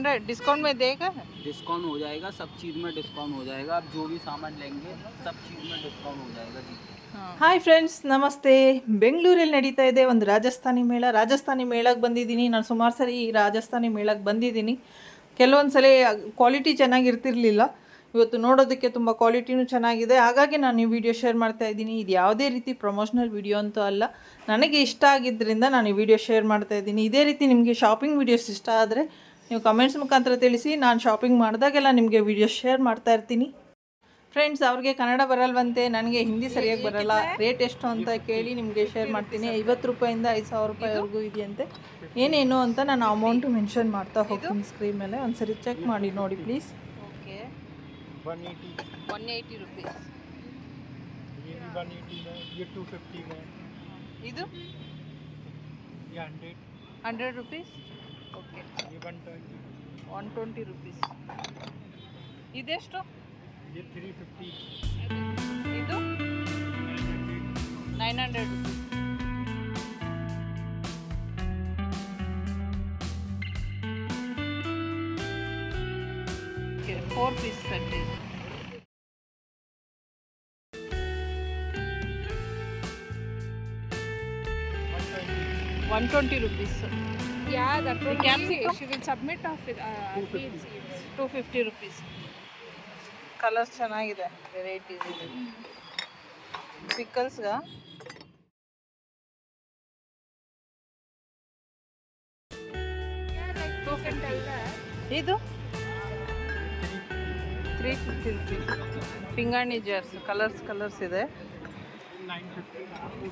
Five hundred discount में देगा discount हो जाएगा सब चीज़ में डिस्काउंट हो जाएगा आप जो भी सामान लेंगे सब चीज़ में डिस्काउंट हो जाएगा जी ಹಾಯ್ ಫ್ರೆಂಡ್ಸ್ ನಮಸ್ತೆ ಬೆಂಗಳೂರಲ್ಲಿ ನಡೀತಾ ಇದೆ ಒಂದು ರಾಜಸ್ಥಾನಿ ಮೇಳ ರಾಜಸ್ಥಾನಿ ಮೇಳಕ್ಕೆ ಬಂದಿದ್ದೀನಿ ನಾನು ಸುಮಾರು ಸರಿ ಈ ರಾಜಸ್ಥಾನಿ ಮೇಳಕ್ಕೆ ಬಂದಿದ್ದೀನಿ ಕೆಲವೊಂದು ಸಲ ಕ್ವಾಲಿಟಿ ಚೆನ್ನಾಗಿರ್ತಿರ್ಲಿಲ್ಲ ಇವತ್ತು ನೋಡೋದಕ್ಕೆ ತುಂಬ ಕ್ವಾಲಿಟಿನೂ ಚೆನ್ನಾಗಿದೆ ಹಾಗಾಗಿ ನಾನು ಈ ವಿಡಿಯೋ ಶೇರ್ ಮಾಡ್ತಾ ಇದ್ದೀನಿ ಇದು ಯಾವುದೇ ರೀತಿ ಪ್ರಮೋಷನಲ್ ವಿಡಿಯೋ ಅಂತೂ ಅಲ್ಲ ನನಗೆ ಇಷ್ಟ ಆಗಿದ್ದರಿಂದ ನಾನು ಈ ವಿಡಿಯೋ ಶೇರ್ ಮಾಡ್ತಾ ಇದ್ದೀನಿ ಇದೇ ರೀತಿ ನಿಮಗೆ ಶಾಪಿಂಗ್ ವಿಡಿಯೋಸ್ ಇಷ್ಟ ಆದರೆ ನೀವು ಕಮೆಂಟ್ಸ್ ಮುಖಾಂತರ ತಿಳಿಸಿ ನಾನು ಶಾಪಿಂಗ್ ಮಾಡಿದಾಗೆಲ್ಲ ನಿಮಗೆ ವಿಡಿಯೋ ಶೇರ್ ಮಾಡ್ತಾ ಇರ್ತೀನಿ. ಫ್ರೆಂಡ್ಸ್ ಅವ್ರಿಗೆ ಕನ್ನಡ ಬರಲ್ವಂತೆ ನನಗೆ ಹಿಂದಿ ಸರಿಯಾಗಿ ಬರಲ್ಲ. ರೇಟ್ ಎಷ್ಟು ಅಂತ ಕೇಳಿ ನಿಮಗೆ ಶೇರ್ ಮಾಡ್ತೀನಿ. ಐವತ್ತು ರೂಪಾಯಿಂದ ಐದು ಸಾವಿರ ರೂಪಾಯಿವರೆಗೂ ಇದೆಯಂತೆ. ಏನೇನು ಅಂತ ನಾನು ಅಮೌಂಟು ಮೆನ್ಷನ್ ಮಾಡ್ತಾ ಹೋಗ್ತೀನಿ ಸ್ಕ್ರೀನ್ ಮೇಲೆ. ಒಂದ್ಸರಿ ಚೆಕ್ ಮಾಡಿ ನೋಡಿ ಪ್ಲೀಸ್ ಇದು ಹಂಡ್ರೆಡ್ ರುಪೀಸ್ ಓಕೆ ये 120 ಒನ್ ಟ್ವೆಂಟಿ ರುಪೀಸ್ ಇದೆಷ್ಟು ये 350 ಇದು 900 nine hundred rupees four piece set ಇದೆ one twenty rupees Yeah, that The will be, capsicum? she will submit of it. Uh, feeds, feeds. Two fifty rupees colours ಚೆನ್ನಾಗಿದೆ varieties ಇದೆ ಪಿಕಲ್ಸ್ಗ Yeah, like tell that. ಇದು three fifty rupees ಪಿಂಗಾಣಿ jars colours colours ಇದೆ 950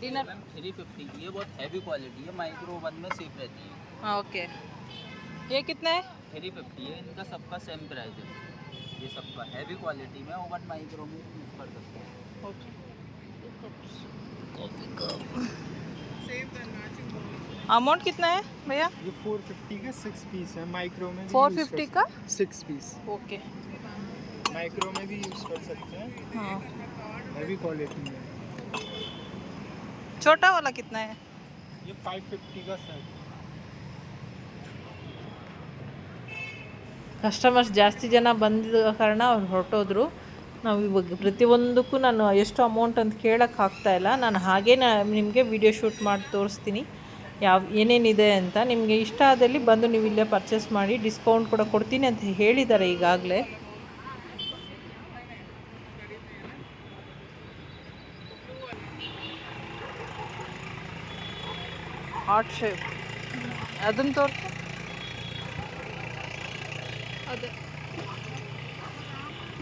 dinner three fifty की ये बहुत heavy quality है माइक्रो ओवन में सेफ़ रहती है। हाँ ओके ये कितना है? थ्री फिफ्टी है इनका सबका सेम प्राइस है। ये सबका हैवी क्वालिटी में ओवन माइक्रो में यूज़ कर सकते हैं। ओके अमाउंट कितना है भैया? ये 450 का सिक्स पीस है माइक्रो में फोर फिफ्टी का? सिक्स पीस ओके माइक्रो में भी यूज़ कर सकते हैं। हाँ। हैवी क्वालिटी में। छोटा वाला कितना है ये 550 का सेट ಕಸ್ಟಮರ್ಸ್ ಜಾಸ್ತಿ ಜನ ಬಂದಿದ್ದ ಕಾರಣ ಅವ್ರು ಹೊರಟೋದ್ರು ನಾವು ಇವಾಗ ಪ್ರತಿಯೊಂದಕ್ಕೂ ನಾನು ಎಷ್ಟು ಅಮೌಂಟ್ ಅಂತ ಕೇಳೋಕ್ಕೆ ಆಗ್ತಾ ಇಲ್ಲ ನಾನು ಹಾಗೇ ನಾ ನಿಮಗೆ ವಿಡಿಯೋ ಶೂಟ್ ಮಾಡಿ ತೋರಿಸ್ತೀನಿ ಯಾವ ಏನೇನಿದೆ ಅಂತ ನಿಮಗೆ ಇಷ್ಟ ಆದಲ್ಲಿ ಬಂದು ನೀವು ಇಲ್ಲೇ ಪರ್ಚೇಸ್ ಮಾಡಿ ಡಿಸ್ಕೌಂಟ್ ಕೂಡ ಕೊಡ್ತೀನಿ ಅಂತ ಹೇಳಿದ್ದಾರೆ ಈಗಾಗಲೇ Hot shape. ಅದನ್ನು ತೋರಿಸು. ಅದು.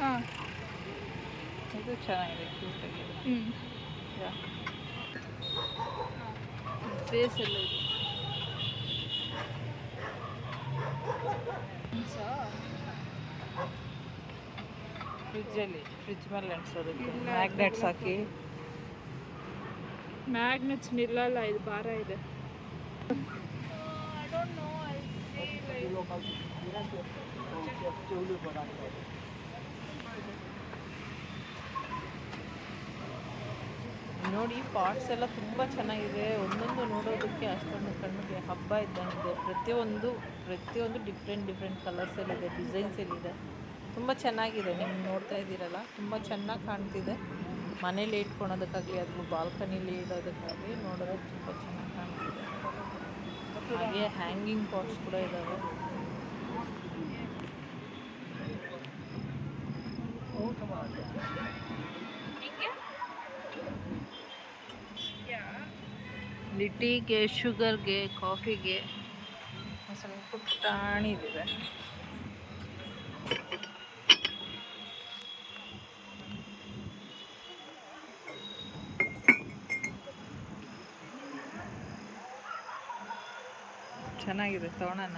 ಹಾಂ. ಇದು ಚೆನ್ನಾಗಿದೆ ಕ್ಯೂಟಾಗಿದೆ ಹ್ಞೂ ಫೇಸ್ ಎಲ್ಲ ಇದೆ. ಫ್ರಿಜ್ಜಲ್ಲಿ ಫ್ರಿಜ್ ಮೇಲೆ ಅಂಟಿಸೋದಕ್ಕೆ ಮ್ಯಾಗ್ನೆಟ್ಸ್ ಹಾಕಿ. ಮ್ಯಾಗ್ನೆಟ್ಸ್ ನಿಲ್ಲಲ್ಲ ಇದು ಭಾರ ಇದೆ. ನೋಡಿ ಪಾರ್ಟ್ಸ್ ಎಲ್ಲ ತುಂಬ ಚೆನ್ನಾಗಿದೆ. ಒಂದೊಂದು ನೋಡೋದಕ್ಕೆ ಅಷ್ಟೊಂದು ಕಣ್ಣಿಗೆ ಹಬ್ಬ ಇದ್ದಂಗಿದೆ. ಪ್ರತಿಯೊಂದು ಪ್ರತಿಯೊಂದು ಡಿಫ್ರೆಂಟ್ ಡಿಫ್ರೆಂಟ್ ಡಿಸೈನ್ಸ್ ಇದೆ ತುಂಬ ಚೆನ್ನಾಗಿದೆ. ನೀವು ನೋಡ್ತಾ ಇದ್ದೀರಲ್ಲ, ತುಂಬ ಚೆನ್ನಾಗಿ ಕಾಣ್ತಿದೆ. ಮನೇಲಿ ಇಟ್ಕೊಳೋದಕ್ಕಾಗಲಿ ಅಥವಾ ಬಾಲ್ಕನಿಲಿ ಇಡೋದಕ್ಕಾಗಲಿ ನೋಡೋದಕ್ಕೆ ತುಂಬ ಚೆನ್ನಾಗಿ ಕಾಣ್ತಿದೆ. ಹಾಗೆ ಹ್ಯಾಂಗಿಂಗ್ ಪಾಟ್ಸ್ ಕೂಡ ಇದ್ದಾವೆ ಇಲ್ಲಿ ಟೀಗೆ ಶುಗರ್ಗೆ ಕಾಫಿಗೆ ಒಂದು ಸ್ವಲ್ಪ ಪುಟಾಣಿದಿದೆ ಚೆನ್ನಾಗಿದೆ ತೊಗೊಳೋಣ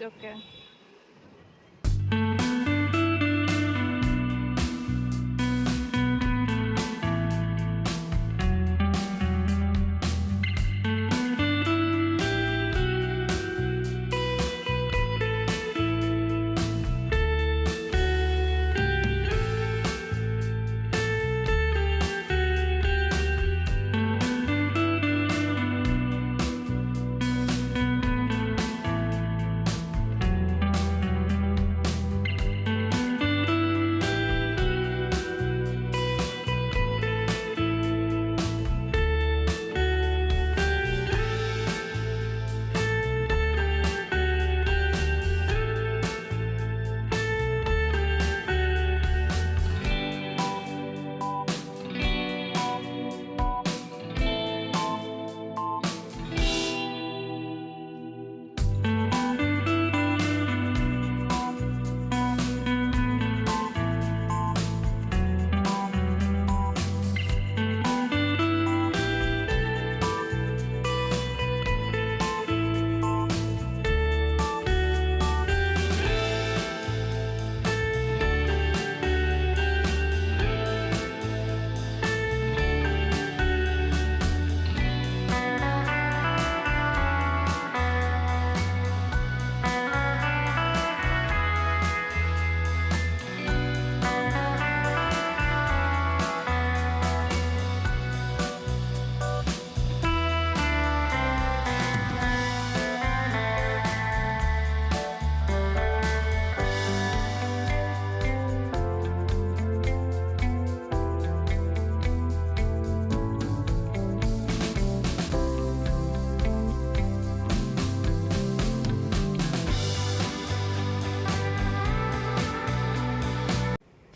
ಸೊ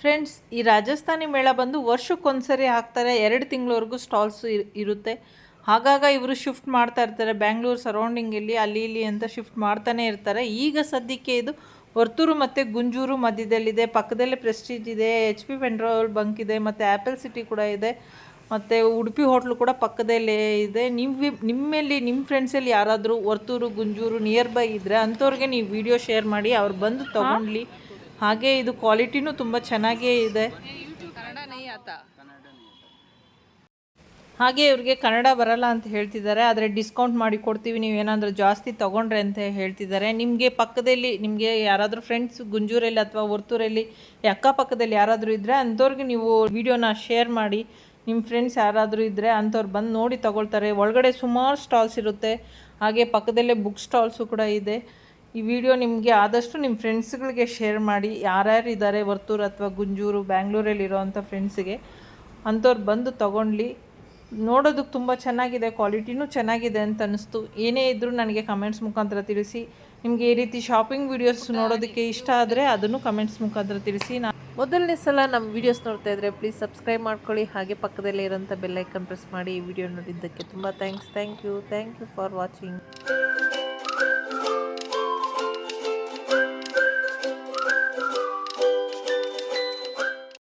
ಫ್ರೆಂಡ್ಸ್ ಈ ರಾಜಸ್ಥಾನಿ ಮೇಳ ಬಂದು ವರ್ಷಕ್ಕೊಂದ್ಸರಿ ಹಾಕ್ತಾರೆ ಎರಡು ತಿಂಗಳವರೆಗೂ ಸ್ಟಾಲ್ಸ್ ಇರುತ್ತೆ. ಹಾಗಾಗ ಇವರು ಶಿಫ್ಟ್ ಮಾಡ್ತಾ ಇರ್ತಾರೆ ಬ್ಯಾಂಗ್ಳೂರು ಸರೌಂಡಿಂಗಲ್ಲಿ ಅಲ್ಲಿ ಇಲ್ಲಿ ಅಂತ ಶಿಫ್ಟ್ ಮಾಡ್ತಾನೆ ಇರ್ತಾರೆ. ಈಗ ಸದ್ಯಕ್ಕೆ ಇದು ವರ್ತೂರು ಮತ್ತು ಗುಂಜೂರು ಮಧ್ಯದಲ್ಲಿದೆ ಪಕ್ಕದಲ್ಲೇ ಪ್ರೆಸ್ಟೀಜ್ ಇದೆ ಎಚ್ ಪಿ ಪೆಂಡ್ರೋಲ್ ಬಂಕ್ ಇದೆ ಮತ್ತು ಆ್ಯಪಲ್ ಸಿಟಿ ಕೂಡ ಇದೆ ಮತ್ತು ಉಡುಪಿ ಹೋಟ್ಲು ಕೂಡ ಪಕ್ಕದಲ್ಲೇ ಇದೆ. ನೀವು ನಿಮ್ಮಲ್ಲಿ ನಿಮ್ಮ ಫ್ರೆಂಡ್ಸಲ್ಲಿ ಯಾರಾದರೂ ವರ್ತೂರು ಗುಂಜೂರು ನಿಯರ್ ಬೈ ಇದ್ದರೆ ಅಂಥವ್ರಿಗೆ ನೀವು ವಿಡಿಯೋ ಶೇರ್ ಮಾಡಿ ಅವ್ರು ಬಂದು ತೊಗೊಂಡ್ಲಿ. ಹಾಗೆ ಇದು ಕ್ವಾಲಿಟಿನೂ ತುಂಬ ಚೆನ್ನಾಗೇ ಇದೆ. ಹಾಗೆ ಇವ್ರಿಗೆ ಕನ್ನಡ ಬರಲ್ಲ ಅಂತ ಹೇಳ್ತಿದ್ದಾರೆ, ಆದರೆ ಡಿಸ್ಕೌಂಟ್ ಮಾಡಿ ಕೊಡ್ತೀವಿ, ನೀವು ಏನಾದರೂ ಜಾಸ್ತಿ ತೊಗೊಂಡ್ರೆ ಅಂತ ಹೇಳ್ತಿದ್ದಾರೆ. ನಿಮಗೆ ಪಕ್ಕದಲ್ಲಿ ನಿಮಗೆ ಯಾರಾದರೂ ಫ್ರೆಂಡ್ಸ್ ಗುಂಜೂರಲ್ಲಿ ಅಥವಾ ಹೊರ್ತೂರಲ್ಲಿ ಅಕ್ಕಪಕ್ಕದಲ್ಲಿ ಯಾರಾದರೂ ಇದ್ದರೆ ಅಂಥವ್ರಿಗೆ ನೀವು ವಿಡಿಯೋನ ಶೇರ್ ಮಾಡಿ ನಿಮ್ಮ ಫ್ರೆಂಡ್ಸ್ ಯಾರಾದರೂ ಇದ್ದರೆ ಅಂಥವ್ರು ಬಂದು ನೋಡಿ ತೊಗೊಳ್ತಾರೆ. ಒಳಗಡೆ ಸುಮಾರು ಸ್ಟಾಲ್ಸ್ ಇರುತ್ತೆ, ಹಾಗೆ ಪಕ್ಕದಲ್ಲೇ ಬುಕ್ ಸ್ಟಾಲ್ಸು ಕೂಡ ಇದೆ. ಈ ವಿಡಿಯೋ ನಿಮಗೆ ಆದಷ್ಟು ನಿಮ್ಮ ಫ್ರೆಂಡ್ಸ್ಗಳಿಗೆ ಶೇರ್ ಮಾಡಿ ಯಾರ್ಯಾರು ಇದ್ದಾರೆ ವರ್ತೂರು ಅಥವಾ ಗುಂಜೂರು ಬ್ಯಾಂಗ್ಳೂರಲ್ಲಿ ಇರೋವಂಥ ಫ್ರೆಂಡ್ಸಿಗೆ ಅಂಥವ್ರು ಬಂದು ತೊಗೊಂಡ್ಲಿ. ನೋಡೋದಕ್ಕೆ ತುಂಬ ಚೆನ್ನಾಗಿದೆ ಕ್ವಾಲಿಟಿನೂ ಚೆನ್ನಾಗಿದೆ ಅಂತ ಅನ್ನಿಸ್ತು ಏನೇ ಇದ್ದರೂ ನನಗೆ ಕಮೆಂಟ್ಸ್ ಮುಖಾಂತರ ತಿಳಿಸಿ. ನಿಮಗೆ ಈ ರೀತಿ ಶಾಪಿಂಗ್ ವೀಡಿಯೋಸ್ ನೋಡೋದಕ್ಕೆ ಇಷ್ಟ ಆದರೆ ಅದನ್ನು ಕಮೆಂಟ್ಸ್ ಮುಖಾಂತರ ತಿಳಿಸಿ. ನಾನು ಮೊದಲನೇ ಸಲ ನಮ್ಮ ವೀಡಿಯೋಸ್ ನೋಡ್ತಾ ಇದ್ದರೆ ಪ್ಲೀಸ್ ಸಬ್ಸ್ಕ್ರೈಬ್ ಮಾಡ್ಕೊಳ್ಳಿ. ಹಾಗೆ ಪಕ್ಕದಲ್ಲೇ ಇರೋಂಥ ಬೆಲ್ಲೈಕನ್ ಪ್ರೆಸ್ ಮಾಡಿ ಈ ವಿಡಿಯೋ ನೋಡಿದ್ದಕ್ಕೆ ತುಂಬ thanks thank you thank you for watching